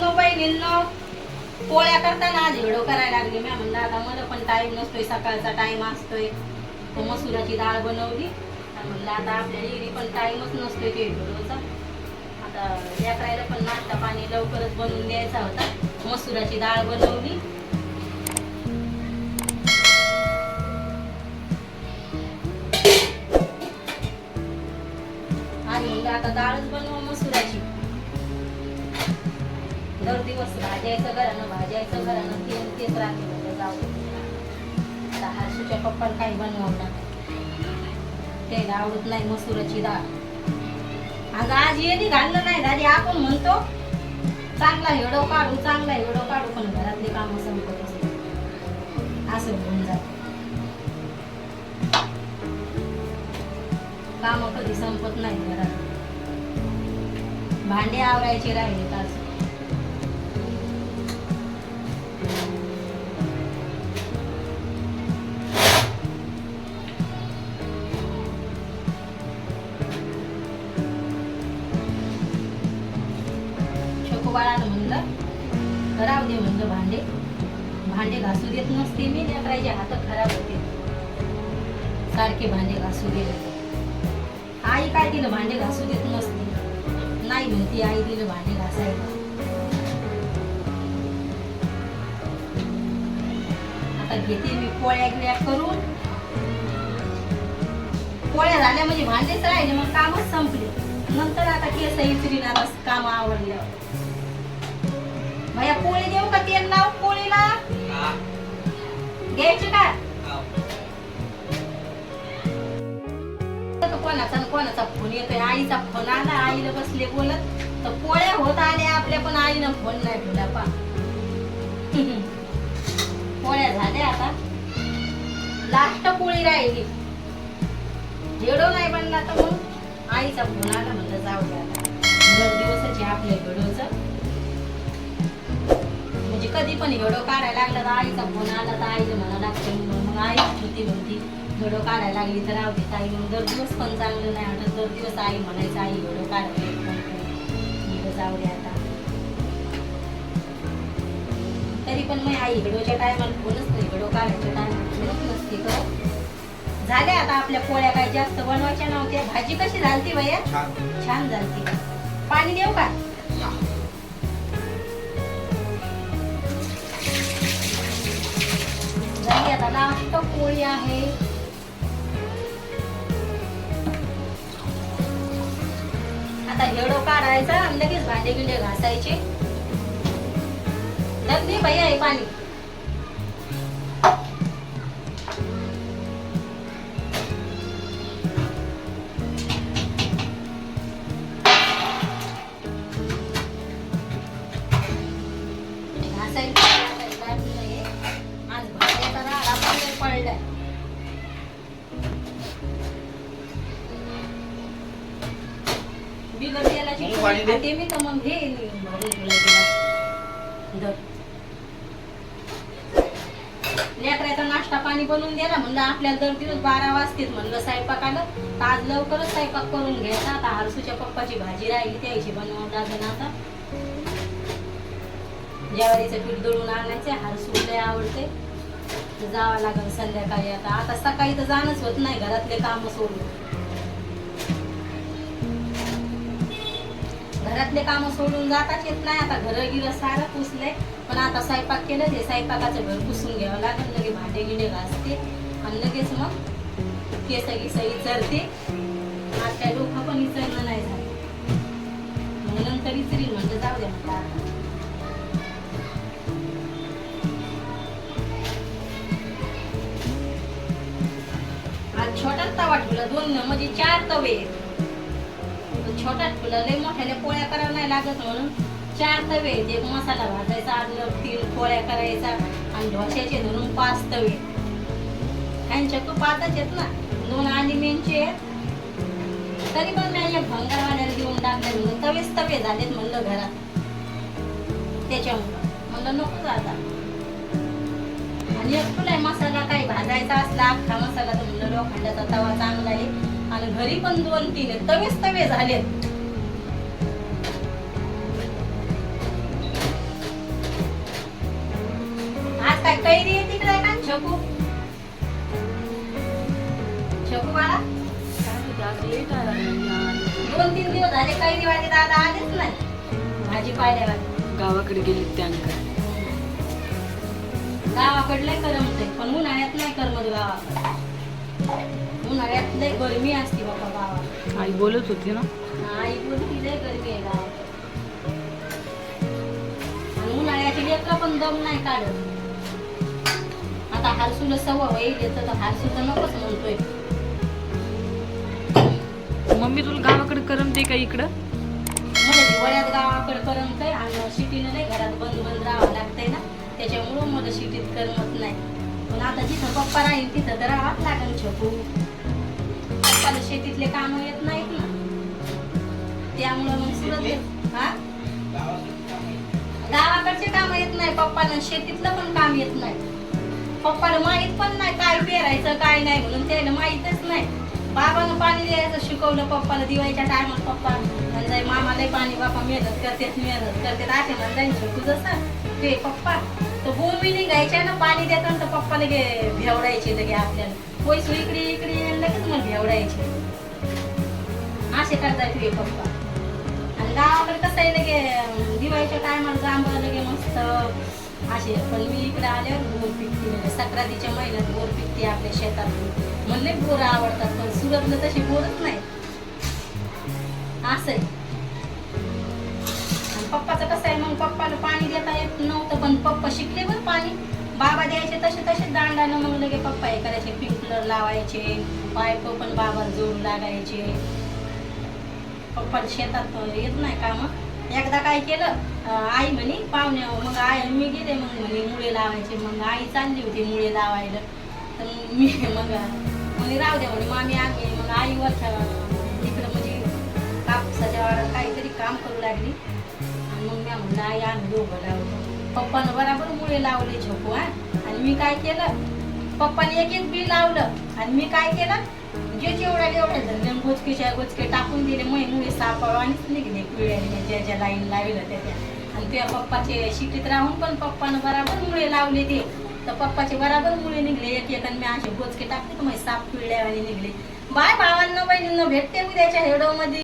तो बहिणींनो पोळ्या करताना आधी व्हिडिओ करायला लागली. मी म्हणलं आता मला पण टाइम नसतोय सकाळचा टाइम असतोय. तो मसुराची डाळ बनवली. आणि म्हणलं आता आपल्या इरी पण टाइमच नसतोय ते व्हिडिओचा. आता लेकरायला पण नाश्ता पाणी लवकरच बनवून द्यायचा होता. मसुराची डाळ बनवली. आणि म्हणलं आता डाळच बनव दर दिवस भाजायचं घरानं भाजायचं घरानं तेल तेच राहते म्हणजे जाऊ. दे. आता हर्षूच्या पप्पाला काही बनवलं त्याला आवडत नाही मसुराची डाळ अगं आज येणे घालणं नाही दादी आपण म्हणतो चांगला हेडो काढू चांगला हेडो काढू पण घरातले काम संपत असते असं होऊन जात. काम कधी संपत नाही घरात. भांडे आवरायचे राहिले तास छोकोबाळानं म्हणलं. खराब दे म्हणलं भांडे. भांडे घासू देत नसते मी लेकराचे हात खराब होते. सारखे भांडे घासू दिले आई काय दिलं भांडे घासू देत नसते. नाही म्हणती आई दिलं भांडे घासायला. आता घेते मी पोळ्या गिळ्या करून. पोळ्या झाल्या म्हणजे भांडेच राहिले मग कामच संपले. नंतर आता केस इचरीन आता काम आवडल्यावर भैया पोळी देऊ का तेल लाव पोळीला? घ्यायची का? तर कोणाचा कोणाचा फोन येतोय? आईचा फोन आला आईला बसले बोलत. तर पोळ्या होत आल्या आपल्या पण आईनं फोन नाही ठेवला पा. पोळ्या झाल्या आता. लास्ट पोळी राहिली. जेडो नाही बनला तर मग आईचा फोन आला म्हणलं जाऊ द्या दोन दिवसाची आपल्या व्हिडिओचं कधी पण व्हिडिओ काढायला लागला तर आईचा फोन आला तर आईला म्हणा लागते मग आई होती म्हणती व्हिडिओ काढायला लागली तर देत आई मग दर दिवस पण चांगलं नाही. वाटत दर दिवस आई म्हणायचं आई व्हिडिओ काढायला जाऊ दे आता. तरी पण मग आई व्हिडिओच्या टायमाला फोनच नाही व्हिडिओ काढायच्या टायमाला फोनच नसते का झाल्या आता आपल्या पोळ्या काही जास्त बनवायच्या नव्हत्या. भाजी कशी झालती भैया? छान. झालती. पाणी देऊ का? झाली आता लास्ट पोळी आहे. आता हेडो काढायचा आणि लगेच भांडे गिंडे घासायचे दे भैया हे पाणी. बिगर तेलाची मग पाणी दे. खाते मी तर मग घे भरून तुला गिलास. धर. लेकराचा नाश्ता पाणी बनवून दिला म्हणलं आपल्याला दर दिवस बारा वाजतेच म्हणलं स्वयंपाकाला तर आज लवकरच स्वयंपाक करून घ्यायचा आता हरसूच्या पप्पाची भाजी राहिली त्याची बनवावं लागेल आता ज्वारीचं पीठ दळून आणायचं हरसू लय आवडते तर जावं लागेल संध्याकाळी आता आता सकाळी तर जाणंच होत नाही घरातले काम सोडून घरातले काम सोडून जाताच येत नाही. आता घर गिरं सारं पुसलंय पण आता स्वयंपाक केलं ते स्वयंपाकाचं घर पुसून घ्यावं लागेल. लगे भांडे गिडे घासते आणि लगेच मग केस गिस इचरते. आज डोकं पण इचरणं नाही झालं. मग नंतर इचरील म्हणजे जाऊ द्या म्हटलं आज छोटा तवा ठेवला दोन म्हणजे चार तवे. आहेत. छोटा ठेवला. लय मोठ्याने पोळ्या करायला नाही लागत म्हणून चार तवे जे एक मसाला भाजायचा आदलं तीन पोळ्या करायचा आणि ढोश्याचे धरून पाच तवे. ह्यांच्या तू पाचच आहेत ना. दोन अलिमेंटचे आहेत. तरी पण मी एक भंगारवाल्याला देऊन टाकले म्हणून तवेच तवे झालेत म्हणलं घरात. त्याच्यामुळं. म्हणलं नको आता. आणि एक तुला मसाला काही भाजायचा असला अख्खा मसाला तर म्हणलं लोखंडाचा तवा चांगला आहे. आणि घरी पण दोन तीन तवेच तवे झालेत. आज काय कैरी आहे तिकडे का? छकू? छकू बाळा? दोन तीन दिवस झाले कैरी वाले दादा आलेच नाही. भाजी पाहिल्यावर गावाकडे गेली त्यांना गावाकडलं करमते पण उन्हाळ्यात नाही करमत गावाकडे. उन्हाळ्यात लय गरमी असते बाबा गावात. आई बोलत होती ना. आई बोलती लय गरमी आहे गावात. आणि उन्हाळ्याची लेकरं पण दम नाही काढत. आता हारसूला तर नकोच म्हणतोय. मम्मी तुला गावाकडे करमते का इकडं? मला हिवाळ्यात गावाकडे करमतंय आणि सिटीनं नाही घरात बंद बंद राहावं लागतंय ना. त्याच्यामुळं मला सिटीत करमत नाही. पण आता जिथं पप्पा राहील तिथं तर राहावंच लागेल छोटू पप्पाला शेतीतले काम येत नाहीत ना. त्यामुळं मग सुरत हा? गावाकडचे काम येत नाही पप्पाला शेतीतलं पण काम येत नाही. पप्पाला माहीत पण नाही काय पेरायचं काय नाही म्हणून त्याला माहितच नाही. बाबानं पाणी द्यायचं शिकवलं पप्पाला दिवाळीच्या टायमात पप्पा म्हणजे मामालाही पाणी बापा मेहनत करतेच मेहनत करते आठे मला जसं. शिकू ते पप्पा तर भूमी घ्यायचे ना पाणी देताना तर पप्पा लगे भेवडायचे लगे आपल्याला. पैसे इकडे इकडे लगेच मग भेवडायचे. असे करतात ते पप्पा. आणि गावाकडे कसं आहे लगे दिवाळीच्या टायमाला जांभळ लगे मस्त. असे पण मी इकडे आल्यावर बोर पिकते. म्हणजे संक्रांतीच्या महिन्यात बोर पिकते आपल्या शेतात. म्हणले बोर आवडतात पण सुरतला तशी बोरच नाही. असं आहे. पप्पाचं कसं आहे मग पप्पा पण पप्पा शिकले बरं पाणी. बाबा द्यायचे तसे तसे दांडानं मग लगे पप्पा हे करायचे पिंपलर लावायचे पाईप पण बाबा जोडू लागायचे. पप्पा शेतात येत नाही काम. एकदा काय केलं आई म्हणे पाहुण्या मग आई मी गेले मग म्हणे मुळे लावायचे. मग आई चालली होती मुळे लावायला. तर मी मग म्हणे राहू द्या म्हणे मामी आम्ही मग आई वरच्या तिकडं म्हणजे कापसाच्या वाड्यात काहीतरी काम करू लागली. आणि मग मी म्हणलं आई आम्ही दोघं लावतो पप्पानं बराबर मुळे लावले झोपू हा. आणि मी काय केलं? पप्पाने एक एक बी लावलं. आणि मी काय केलं? जे जेवढा एवढ्या धरले गोचकेच्या गोचके टाकून दिले मग मुळे सापळ आणीच निघले पिळ्याने ज्या ज्या लाईन लावलं त्या त्या. आणि त्या पप्पाचे शिटीत राहून पण पप्पानं बराबर मुळे लावले ते. तर पप्पाचे बराबर मुळे निघले एक एक आणि मी असे गोचके टाकले तर मग साप पिवळ्यावाने निघले. बाय भावांना बहिणींना भेटते उद्याच्या हेडोमध्ये.